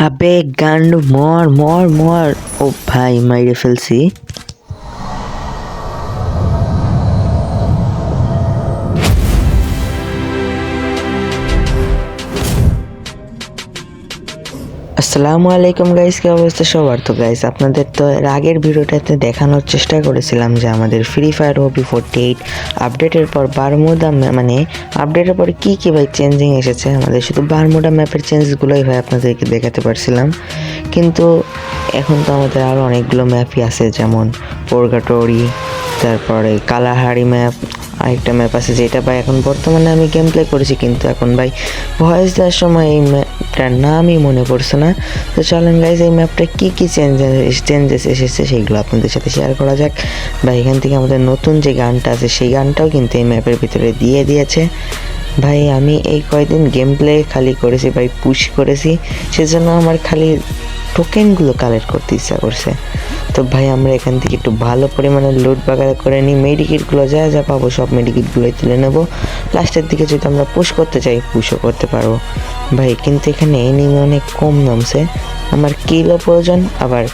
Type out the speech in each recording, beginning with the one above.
আবে গান্ড মর মর মর। ও ভাই মাইরে ফেলছি। আসসালামু আলাইকুম গাইস কি অবস্থা সবার? তো গাইস আপনাদের তো আগের ভিডিওটাতে দেখানোর চেষ্টা করেছিলাম যে আমাদের free fire OP forty eight আপডেটের পর বারমুদা মানে আপডেটের পর কী কী ভাই চেঞ্জিং এসেছে? আমাদের শুধু বারমুদা ম্যাপের চেঞ্জগুলোই ভাই আপনাদেরকে দেখাতে পারছিলাম। কিন্তু এখন তো আমাদের আরও অনেকগুলো ম্যাপই আছে, যেমন পোরগাটোরি তারপরে কালাহারি ম্যাপ আরেকটা ম্যাপ আছে যেটা ভাই এখন বর্তমানে আমি গেম প্লে করেছি, কিন্তু এখন ভাই ভয়েস দেওয়ার সময় এই ম্যাপটার নামই মনে পড়ছে না। তো চলেন গাইজ এই ম্যাপটা কী কী চেঞ্জেস চেঞ্জেস এসেছে সেইগুলো আপনাদের সাথে শেয়ার করা যাক। বা এখান থেকে আমাদের নতুন যে গানটা আছে, সেই গানটাও কিন্তু এই ম্যাপের ভিতরে দিয়ে দিয়েছে। ভাই আমি এই কয়দিন গেম প্লে খালি করেছি ভাই পুশ করেছি। সেজন্য আমার খালি টোকেনগুলো কালেক্ট করতে ইচ্ছা করছে। তো ভাই, আমরা এখান থেকে একটু ভালো পরিমাণে লুট বাগার করে নিই। মেডিকিটগুলো যা যা পাবো সব মেডিকিটগুলোই তুলে নেব। লাস্টের দিকে যদি আমরা পুশ করতে চাই পুশও করতে পারব। ভাই, কিন্তু এখানে এনিমি অনেক কম নামছে। আমার কিলও প্রয়োজন, আবার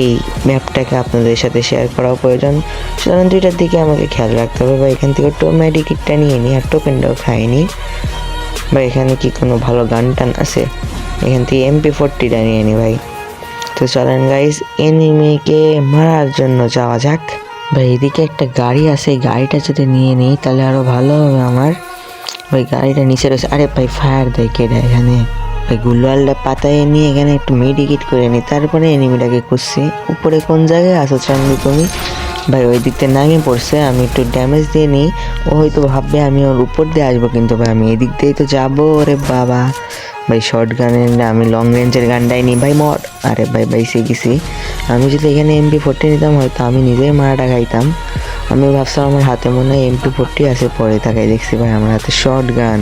এই ম্যাপটাকে আপনাদের সাথে শেয়ার করাও প্রয়োজন। সুতরাং দুইটার দিকে আমাকে খেয়াল রাখতে হবে। বা এখান থেকে টো মেডিকিটটা নিয়ে নিই আর টোকেনটাও খাইনি। বা এখানে কি কোনো ভালো গান টান আছে? এখান থেকে এমপি ফোরটিটা নিয়ে নিই ভাই। তো চলেন গাইস এনিমিকে মারার জন্য যাওয়া যাক। ভাই, এদিকে একটা গাড়ি আছে গাড়িটা যদি নিয়ে নিই তাহলে আরও ভালো হবে আমার। ওই গাড়িটা নিচে রয়েছে। আরে ভাই ফায়ার দেয় কেটে এখানে। ওই গুলওয়ালটা পাতায় নিয়ে এখানে একটু মেডিকেট করে নিই তারপরে এনিমিটাকে খুঁজছি। উপরে কোন জায়গায় আছো, চান্দি তুমি? ভাই, ওই দিক থেকে নামিয়ে পড়ছে, আমি একটু ড্যামেজ দিয়ে নিই। ও হয়তো ভাববে আমি ওর উপর দিয়ে আসব, কিন্তু ভাই, আমি এদিক দিয়েই তো যাব, ওরে বাবা। ভাই শর্ট গানের না আমি লং রেঞ্জের গানটাই নিই, ভাই, মর। আরে ভাই ভাই, সে গেছি আমি যদি এখানে এমপি ফোরটি নিতাম, হয়তো আমি নিজেই মারাটা খাইতাম। আমি ভাবছিলাম আমার হাতে মনে হয় এমপি ফোরটি আছে, পরে তাকাই দেখছি ভাই, আমার হাতে শর্ট গান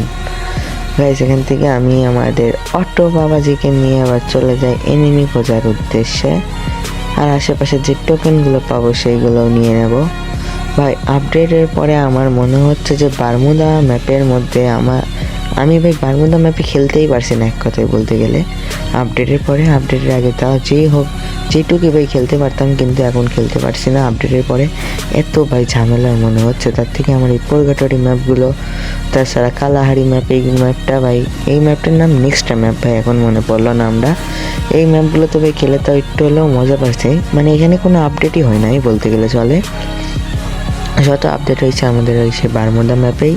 গাইস এখান থেকে আমি আমাদের অটো বাবাজিকে নিয়ে আবার চলে যাই এনিমি খোঁজার উদ্দেশ্যে। আর আশেপাশে যে টোকেনগুলো পাবো সেইগুলোও নিয়ে নেব। ভাই আপডেটের পরে আমার মনে হচ্ছে যে বারমুদা ম্যাপের মধ্যে আমার আমি ভাই বারমুদা ম্যাপে খেলতেই পারছি না এক কথায় বলতে গেলে। আপডেটের পরে, আপডেটের আগে তাও যেই হোক, যেটুকু ভাই খেলতে পারতাম কিন্তু এখন খেলতে পারছি না। আপডেটের পরে এত ভাই ঝামেলা মনে হচ্ছে, তার থেকে আমার এই পোরগাটরি ম্যাপগুলো তাছাড়া কালাহারি ম্যাপ, এই ম্যাপটা ভাই, এই ম্যাপটার নাম নেক্সটটা ম্যাপ ভাই, এখন মনে পড়ল না আমরা এই ম্যাপগুলো তো ভাই খেলে তো একটু হলেও মজা পাচ্ছি। মানে এখানে কোনো আপডেটই হয় নাই বলতে গেলে চলে। যত আপডেট হয়েছে আমাদের ওই সে বারমুদা ম্যাপেই।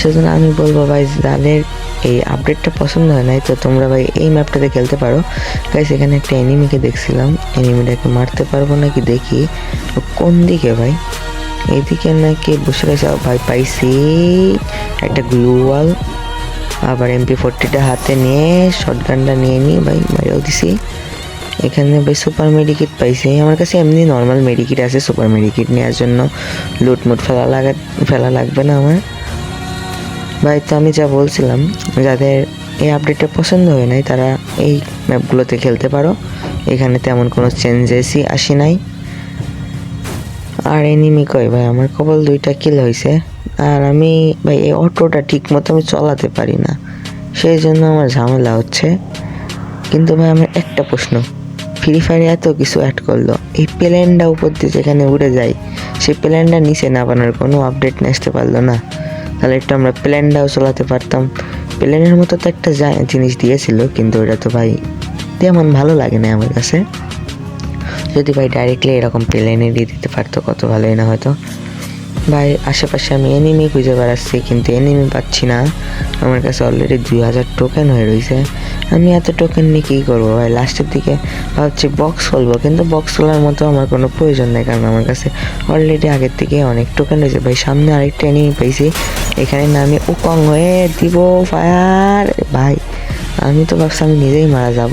সেজন্য আমি বলব ভাই যাদের এই আপডেটটা পছন্দ হয় নাই, তো তোমরা ভাই এই ম্যাপটাতে খেলতে পারো। গাইস এখানে একটা এনিমিকে দেখছিলাম। এনিমিটাকে মারতে পারব নাকি দেখি। কোন দিকে ভাই? এদিকে নাকি বসে ও ভাই পাইছি একটা গ্লুওয়াল আবার এমপি ফোরটিটা হাতে নিয়ে শর্টগানটা নিয়ে নিই ভাই মারিও দিছি। এখানে ভাই সুপার মেডিকিট পাইছি। আমার কাছে এমনি নর্মাল মেডিকিট আছে সুপার মেডিকিট নেওয়ার জন্য লুটমুট ফেলা লাগা ফেলা লাগবে না আমার। ভাই তো আমি যা বলছিলাম, যাদের এই আপডেটটা পছন্দ হয় নাই, তারা এই ম্যাপগুলোতে খেলতে পারো। এখানে তেমন কোনো চেঞ্জেসই আসি নাই। আর এনিমি কয়? ভাই, আমার কপাল দুইটা কিল হয়েছে আর আমি, ভাই, এই অটোটা ঠিক মতো আমি চালাতে পারি না। সেই জন্য আমার ঝামেলা হচ্ছে। কিন্তু ভাই, আমার একটা প্রশ্ন। ফ্রি ফায়ারে এত কিছু অ্যাড করল। এই প্লেনটা উপর দিয়ে যেখানে উড়ে যায়, সেই প্লেনটা নিচে নামানোর কোনো আপডেট নিয়ে আসতে পারল না। তাহলে একটু আমরা প্লেনটাও চালাতে পারতাম। প্লেনের মতো তো একটা জিনিস দিয়েছিল, কিন্তু ওটা তো ভাই তেমন ভালো লাগে না আমার কাছে। যদি ভাই ডাইরেক্টলি এরকম প্লেনে দিয়ে দিতে পারতো, কত ভালোই না হয়তো ভাই, আশেপাশে আমি এনিমি খুঁজে বেড়াচ্ছি, কিন্তু এনিমি পাচ্ছি না। আমার কাছে অলরেডি দুই হাজার টোকেন হয়ে রয়েছে আমি এত টোকেন নিয়ে কী করব ভাই? লাস্টের দিকে ভাবছি বক্স খুলবো, কিন্তু বক্স খোলার মতো আমার কোনো প্রয়োজন নেই, কারণ আমার কাছে অলরেডি আগের থেকে অনেক টোকেন রয়েছে। ভাই, সামনে আরেকটা এনিমি পেয়েছি এখানে না আমি উকং হয়ে দিব ফায়ার ভাই, আমি তো ভাবছি আমি নিজেই মারা যাব।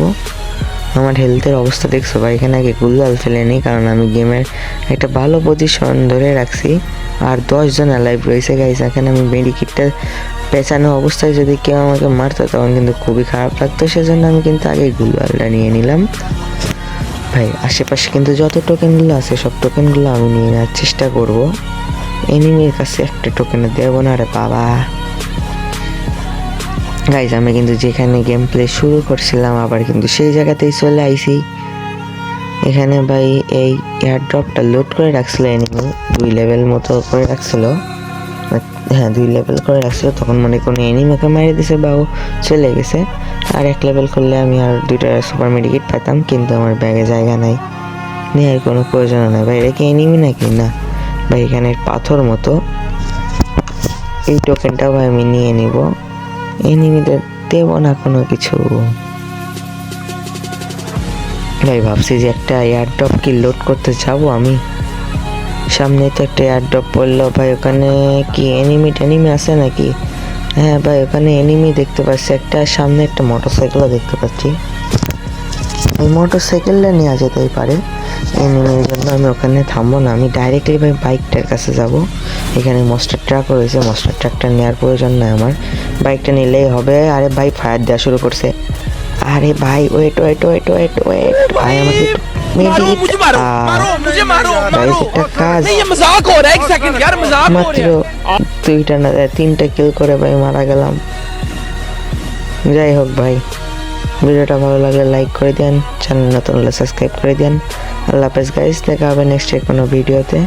আমার হেলথের অবস্থা দেখছ ভাই? এখানে আগে গুলগাল ফেলেনি, কারণ আমি গেমের একটা ভালো পজিশন ধরে রাখছি। আর দশজন লাইভ রয়েছে গাইস এখানে আমি মেডিকিটটা পেঁচানো অবস্থায় যদি কেউ আমাকে মারতো, তখন কিন্তু খুবই খারাপ লাগতো। সেজন্য আমি কিন্তু আগে গুলগালটা নিয়ে নিলাম। ভাই, আশেপাশে কিন্তু যত টোকেনগুলো আছে, সব টোকেনগুলো আমি নিয়ে নেওয়ার চেষ্টা করব। এনিমির কাছে একটা টোকেন দেবো না রে বাবা। গাইজ আমি কিন্তু যেখানে গেম প্লে শুরু করছিলাম, আবার কিন্তু সেই জায়গাতেই চলে আইছি। এখানে ভাই এই এয়ার ড্রপটা লোড করে রাখছিল এনিমি দুই লেভেল মতো করে রাখছিল। হ্যাঁ দুই লেভেল করে রাখছিল, তখন মনে কোনো এনিমিকে মেরে দিছে বা ও চলে গেছে। আর এক লেভেল করলে আমি আর দুইটা সুপার মেডিকেট পেতাম কিন্তু আমার ব্যাগে জায়গা নাই। নেওয়ার কোনো প্রয়োজন নাই। ভাই, এটা কি এনিমি নাকি? না। ভাই, এখানে পাথর মতো। এই টোকেনটাও ভাই আমি নিয়ে নিব। এনিমিদের দেব না কোনো কিছু। ভাই, ভাবছি যে একটা এয়ারড্রপ কি লোড করতে যাব আমি। সামনে তো একটা এয়ারড্রপ পড়ল ভাই, ওখানে কি এনিমি টেনিমি আছে নাকি? হ্যাঁ ভাই, ওখানে এনিমি দেখতে পাচ্ছি। একটা সামনে একটা মোটরসাইকেলও দেখতে পাচ্ছি। এই মোটরসাইকেলটা নেওয়া যেতেই পারে। জন্য আমি ওখানে থামবো না আমি ডাইরেক্টলি ভাই বাইকটার কাছে যাব। এখানে মস্টার ট্রাক রয়েছে মস্টার ট্রাকটা নেওয়ার প্রয়োজন নাই আমার। বাইকটা নিলেই হবে আরে ভাই ফায়ার দেওয়া শুরু করছে। আরে ভাই wait wait wait wait wait ভাই আমাকে মাত্র দুইটা না তিনটা কিল করে ভাই মারা গেলাম। যাই হোক ভাই ভিডিওটা ভালো লাগলে লাইক করে দেন চ্যানেল নতুন হলে সাবস্ক্রাইব করে দেন আল্লাহ হাফেজ গাইস দেখা হবে নেক্সট কোনো ভিডিওতে